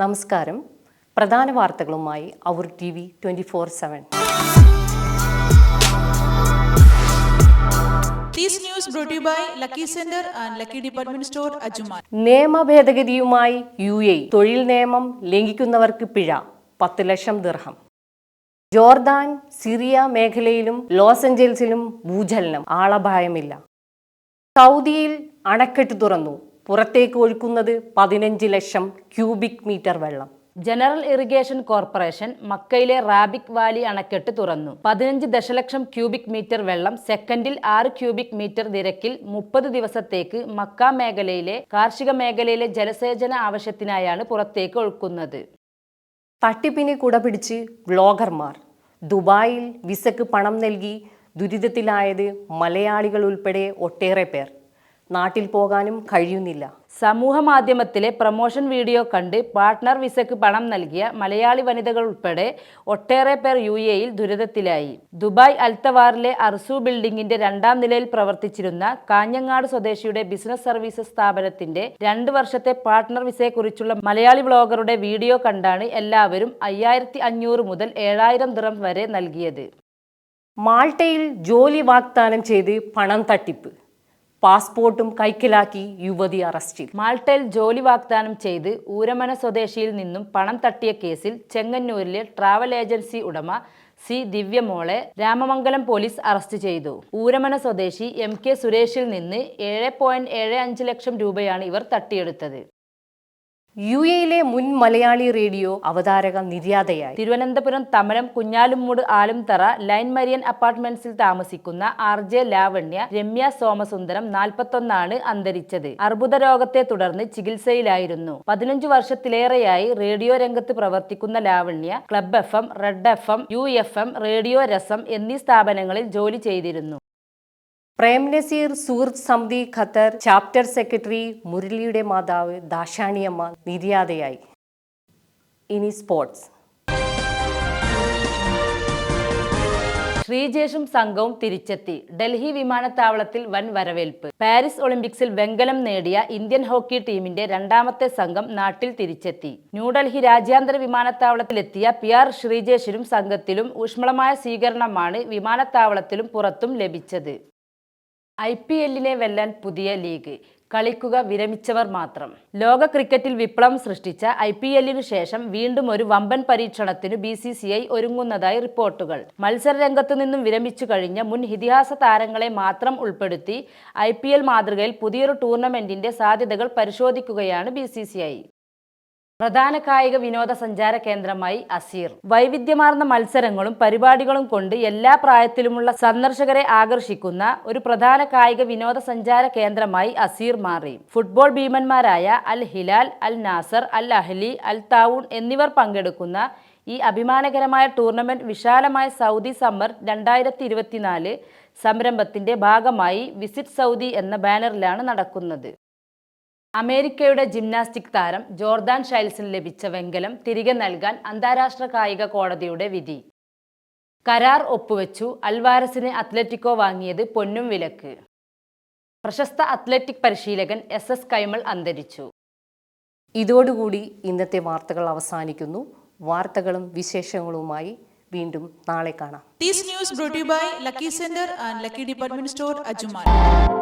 നമസ്കാരം. പ്രധാന വാർത്തകളുമായി അവർ T V twenty four seven. നിയമ ഭേദഗതിയുമായി യു എ തൊഴിൽ നിയമം ലംഘിക്കുന്നവർക്ക് പിഴ പത്ത് ലക്ഷം ദിർഹം. ജോർദാൻ സിറിയ മേഖലയിലും ലോസ് ഏഞ്ചൽസിലും ഭൂചലനം ആളപായമില്ല. സൗദിയിൽ അണക്കെട്ട് തുറന്നു. പുറത്തേക്ക് ഒഴുക്കുന്നത് പതിനഞ്ച് ലക്ഷം ക്യൂബിക് മീറ്റർ വെള്ളം. ജനറൽ ഇറിഗേഷൻ കോർപ്പറേഷൻ മക്കയിലെ റാബിക് വാലി അണക്കെട്ട് തുറന്നു. പതിനഞ്ച് ദശലക്ഷം ക്യൂബിക് മീറ്റർ വെള്ളം സെക്കൻഡിൽ ആറ് ക്യൂബിക് മീറ്റർ നിരക്കിൽ മുപ്പത് ദിവസത്തേക്ക് മക്ക മേഖലയിലെ കാർഷിക മേഖലയിലെ ജലസേചന ആവശ്യത്തിനായാണ് പുറത്തേക്ക് ഒഴുക്കുന്നത്. തട്ടിപ്പിന് കുടപിടിച്ച് വ്ളോഗർമാർ. ദുബായിൽ വിസക്ക് പണം നൽകി ദുരിതത്തിലായത് മലയാളികൾ ഉൾപ്പെടെ ഒട്ടേറെ പേർ. നാട്ടിൽ പോകാനും കഴിയുന്നില്ല. സമൂഹ മാധ്യമത്തിലെ പ്രൊമോഷൻ വീഡിയോ കണ്ട് പാർട്ട്ണർ വിസയ്ക്ക് പണം നൽകിയ മലയാളി വനിതകൾ ഉൾപ്പെടെ ഒട്ടേറെ പേർ യു എയിൽ ദുരിതത്തിലായി. ദുബായ് അൽത്തവാറിലെ അർസു ബിൽഡിംഗിന്റെ രണ്ടാം നിലയിൽ പ്രവർത്തിച്ചിരുന്ന കാഞ്ഞങ്ങാട് സ്വദേശിയുടെ ബിസിനസ് സർവീസസ് സ്ഥാപനത്തിന്റെ രണ്ട് വർഷത്തെ പാർട്ട്ണർ വിസയെക്കുറിച്ചുള്ള മലയാളി വ്ളോഗറുടെ വീഡിയോ കണ്ടാണ് എല്ലാവരും അയ്യായിരത്തി അഞ്ഞൂറ് മുതൽ ഏഴായിരം ദിറം വരെ നൽകിയത്. മാൾട്ടയിൽ ജോലി വാഗ്ദാനം ചെയ്ത് പണം തട്ടിപ്പ്. പാസ്പോർട്ടും കൈക്കലാക്കി യുവതി അറസ്റ്റിൽ മാൾട്ടയിൽ ജോലി വാഗ്ദാനം ചെയ്ത് ഊരമന സ്വദേശിയിൽ നിന്നും പണം തട്ടിയ കേസിൽ ചെങ്ങന്നൂരിലെ ട്രാവൽ ഏജൻസി ഉടമ സി ദിവ്യമോളെ രാമമംഗലം പോലീസ് അറസ്റ്റ് ചെയ്തു. ഊരമന സ്വദേശി എം കെ സുരേഷിൽ നിന്ന് ഏഴ് പോയിന്റ് ഏഴ് അഞ്ച് ലക്ഷം രൂപയാണ് ഇവർ തട്ടിയെടുത്തത്. യു എയിലെ മുൻ മലയാളി റേഡിയോ അവതാരക നിര്യാതയായി. തിരുവനന്തപുരം തമരം കുഞ്ഞാലുമൂട് ആലുംതറ ലൈൻ മരിയൻ അപ്പാർട്ട്മെന്റ്സിൽ താമസിക്കുന്ന ആർ ജെ ലാവണ്യ രമ്യ സോമസുന്ദരം നാൽപ്പത്തൊന്നാണ് അന്തരിച്ചത്. അർബുദ രോഗത്തെ തുടർന്ന് ചികിത്സയിലായിരുന്നു. പതിനഞ്ചു വർഷത്തിലേറെയായി റേഡിയോ രംഗത്ത് പ്രവർത്തിക്കുന്ന Lavanya Club F M Red F M U F M radio Rasam എന്നീ സ്ഥാപനങ്ങളിൽ ജോലി ചെയ്തിരുന്നു. പ്രേം നസീർ സുഹൃത്ത് സമിതി ഖത്തർ ചാപ്റ്റർ സെക്രട്ടറി മുരളിയുടെ മാതാവ് ദാശാണിയമ്മ നിര്യാതയായി. ഇനി സ്പോർട്സ്. ശ്രീജേഷും സംഘവും തിരിച്ചെത്തി. ഡൽഹി വിമാനത്താവളത്തിൽ വൻ വരവേൽപ്പ്. പാരീസ് ഒളിമ്പിക്സിൽ വെങ്കലം നേടിയ ഇന്ത്യൻ ഹോക്കി ടീമിന്റെ രണ്ടാമത്തെ സംഘം നാട്ടിൽ തിരിച്ചെത്തി. ന്യൂഡൽഹി രാജ്യാന്തര വിമാനത്താവളത്തിലെത്തിയ പി ആർ ശ്രീജേഷിനും സംഘത്തിലും ഊഷ്മളമായ സ്വീകരണമാണ് വിമാനത്താവളത്തിലും പുറത്തും ലഭിച്ചത്. ഐ പി എല്ലിനെ വെല്ലാൻ പുതിയ ലീഗ്. കളിക്കുക വിരമിച്ചവർ മാത്രം. ലോക ക്രിക്കറ്റിൽ വിപ്ലവം സൃഷ്ടിച്ച ഐ പി എല്ലിനു ശേഷം വീണ്ടും ഒരു വമ്പൻ പരീക്ഷണത്തിന് ബി സി സി ഐ ഒരുങ്ങുന്നതായി റിപ്പോർട്ടുകൾ. മത്സരരംഗത്തു നിന്നും വിരമിച്ചു കഴിഞ്ഞ മുൻ ഇതിഹാസ താരങ്ങളെ മാത്രം ഉൾപ്പെടുത്തി ഐ പി എൽ മാതൃകയിൽ പുതിയൊരു ടൂർണമെന്റിന്റെ സാധ്യതകൾ പരിശോധിക്കുകയാണ് ബി സി സി ഐ. പ്രധാന കായിക വിനോദസഞ്ചാര കേന്ദ്രമായി അസീർ. വൈവിധ്യമാർന്ന മത്സരങ്ങളും പരിപാടികളും കൊണ്ട് എല്ലാ പ്രായത്തിലുമുള്ള സന്ദർശകരെ ആകർഷിക്കുന്ന ഒരു പ്രധാന കായിക വിനോദസഞ്ചാര കേന്ദ്രമായി അസീർ മാറി. Football ഭീമന്മാരായ Al Hilal Al Nassr Al Ahli Al Taawoun എന്നിവർ പങ്കെടുക്കുന്ന ഈ അഭിമാനകരമായ ടൂർണമെന്റ് വിശാലമായ സൗദി സമ്മർ രണ്ടായിരത്തി ഇരുപത്തിനാല് സംരംഭത്തിന്റെ ഭാഗമായി വിസിറ്റ് സൗദി എന്ന ബാനറിലാണ് നടക്കുന്നത്. അമേരിക്കയുടെ ജിംനാസ്റ്റിക് താരം ജോർദാൻ ഷൈൽസിന് ലഭിച്ച വെങ്കലം തിരികെ നൽകാൻ അന്താരാഷ്ട്ര കായിക കോടതിയുടെ വിധി. കരാർ ഒപ്പുവെച്ചു. അൽവാരസിന് അത്ലറ്റിക്കോ വാങ്ങിയത് പൊന്നും വിലക്ക്. പ്രശസ്ത അത്ലറ്റിക് പരിശീലകൻ എസ് എസ് കൈമൾ അന്തരിച്ചു. ഇതോടുകൂടി ഇന്നത്തെ വാർത്തകൾ അവസാനിക്കുന്നു. വാർത്തകളും വിശേഷങ്ങളുമായി വീണ്ടും നാളെ കാണാം. News Center and Lucky Department Store, Ajuman.